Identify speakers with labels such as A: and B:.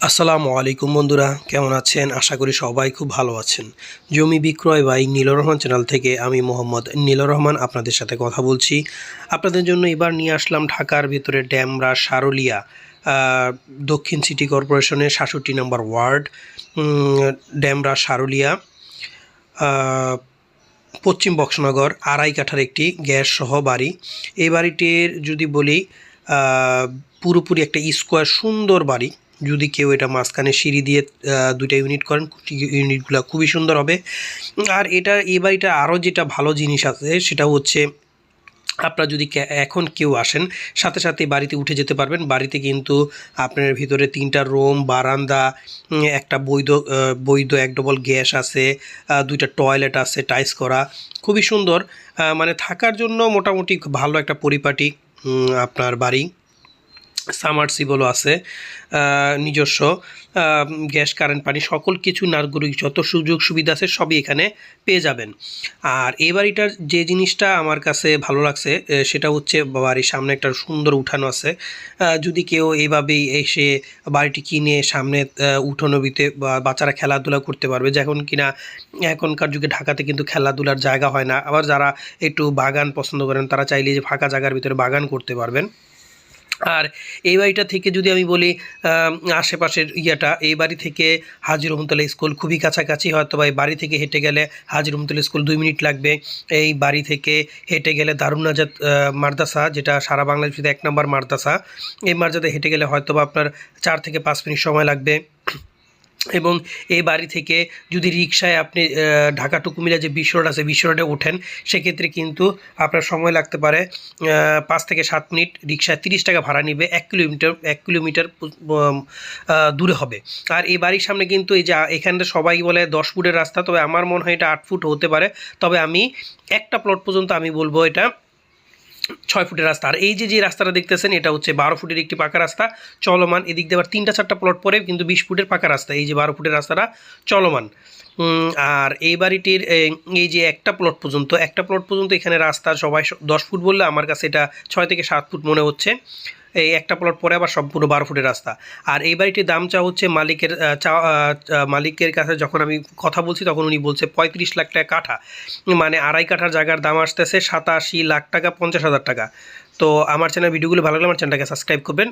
A: আসসালামু আলাইকুম বন্ধুরা, কেমন আছেন? আশা করি সবাই খুব ভালো আছেন। জমি বিক্রয় বাই নীলর রহমান চ্যানেল থেকে আমি মোহাম্মদ নীলর রহমান আপনাদের সাথে কথা বলছি। আপনাদের জন্য এবার নিয়ে আসলাম ঢাকার ভিতরে ড্যামরা সারুলিয়া দক্ষিণ সিটি কর্পোরেশনের সাতষট্টি নম্বর ওয়ার্ড ড্যামরা সারুলিয়া পশ্চিম বক্সনগর, আড়াই কাঠার একটি গ্যাস সহ বাড়ি। এই বাড়িটির যদি বলি পুরোপুরি একটা স্কোয়ার সুন্দর বাড়ি। যদি কেউ এটা মাঝখানে সিঁড়ি দিয়ে দুইটা ইউনিট করেন ইউনিটগুলো খুবই সুন্দর হবে। আর এটা এই বাড়িটা আরও যেটা ভালো জিনিস আছে, সেটা হচ্ছে আপনারা যদি এখন কেউ আসেন, সাথে সাথে বাড়িতে উঠে যেতে পারবেন। বাড়িতে কিন্তু আপনার ভিতরে তিনটা রুম বারান্দা একটা বৈধ বৈধ এক ডবল গ্যাস আছে দুইটা টয়লেট আছে টাইস করা, খুবই সুন্দর। মানে থাকার জন্য মোটামুটি ভালো একটা পরিপাটি আপনার বাড়ি। সামারসিবলও আছে নিজস্ব গ্যাস, কারেন্ট, পানি, সকল কিছু নাগরিক যত সুযোগ সুবিধা আছে সবই এখানে পেয়ে যাবেন। আর এই বাড়িটার যে জিনিসটা আমার কাছে ভালো লাগছে সেটা হচ্ছে বাড়ির সামনে একটা সুন্দর উঠানো আছে। যদি কেউ এইভাবেই এসে বাড়িটি কিনে সামনে উঠানোবিতে বাচ্চারা খেলাধুলা করতে পারবে, যখন কিনা এখনকার যুগে ঢাকাতে কিন্তু খেলাধুলার জায়গা হয় না। আবার যারা একটু বাগান পছন্দ করেন, তারা চাইলে যে ফাঁকা জায়গার ভিতরে বাগান করতে পারবেন। আর এই বাড়িটা থেকে যদি আমি বলি আশেপাশের ইয়েটা, এই বাড়ি থেকে হাজির রহমতুল্লাহ স্কুল খুবই কাছাকাছি, হয়তো বা এই বাড়ি থেকে হেঁটে গেলে হাজির রহমতুল্লাহ স্কুল দুই মিনিট লাগবে। এই বাড়ি থেকে হেঁটে গেলে দারুনাজাত মার্দাসা যেটা সারা বাংলাদেশের এক নম্বর মাদ্রাসা। এই মাদ্রাসাতে হেঁটে গেলে হয়তো বা আপনার চার থেকে পাঁচ মিনিট সময় লাগবে। এবং এই বাড়ি থেকে যদি রিক্সায় আপনি ঢাকা টু কুমিল্লা যে বিশ্ব রোড আছে বিশ্ব রোডে ওঠেন, সেক্ষেত্রে কিন্তু আপনার সময় লাগতে পারে পাঁচ থেকে সাত মিনিট রিক্সায় তিরিশ টাকা ভাড়া নিবে, এক কিলোমিটার এক কিলোমিটার দূরে হবে। আর এই বাড়ির সামনে কিন্তু এই যে এখানটা সবাই বলে দশ ফুটের রাস্তা, তবে আমার মনে হয় এটা আট ফুট হতে পারে। তবে আমি একটা প্লট পর্যন্ত আমি বলব এটা ছয় ফুটের রাস্তা। আর এই যে যে রাস্তাটা দেখতেছেন, এটা হচ্ছে বারো ফুটের একটি পাকা রাস্তা, চলমান। এদিক দিয়ে আবার তিনটা চারটা প্লট পরে কিন্তু বিশ ফুটের পাকা রাস্তা। এই যে বারো ফুটের রাস্তাটা চলমান। আর এই বাড়িটির এই যে একটা প্লট পর্যন্ত, একটা প্লট পর্যন্ত এখানে রাস্তা সবাই দশ ফুট বললে আমার কাছে এটা ছয় থেকে সাত ফুট মনে হচ্ছে। এই একটা প্লট পরে আবার সম্পূর্ণ বারো ফুটের রাস্তা। আর এই বাড়িটির দাম চা হচ্ছে মালিকের চা মালিকের কাছে যখন আমি কথা বলছি তখন উনি বলছে পঁয়ত্রিশ লাখ টাকা কাঠা। মানে আড়াই কাঠার জায়গার দাম আসতেছে সাতাশি লাখ টাকা, পঞ্চাশ হাজার টাকা। তো আমার চ্যানেল ভিডিওগুলো ভালো লাগলে আমার চ্যানেলটাকে সাবস্ক্রাইব করবেন।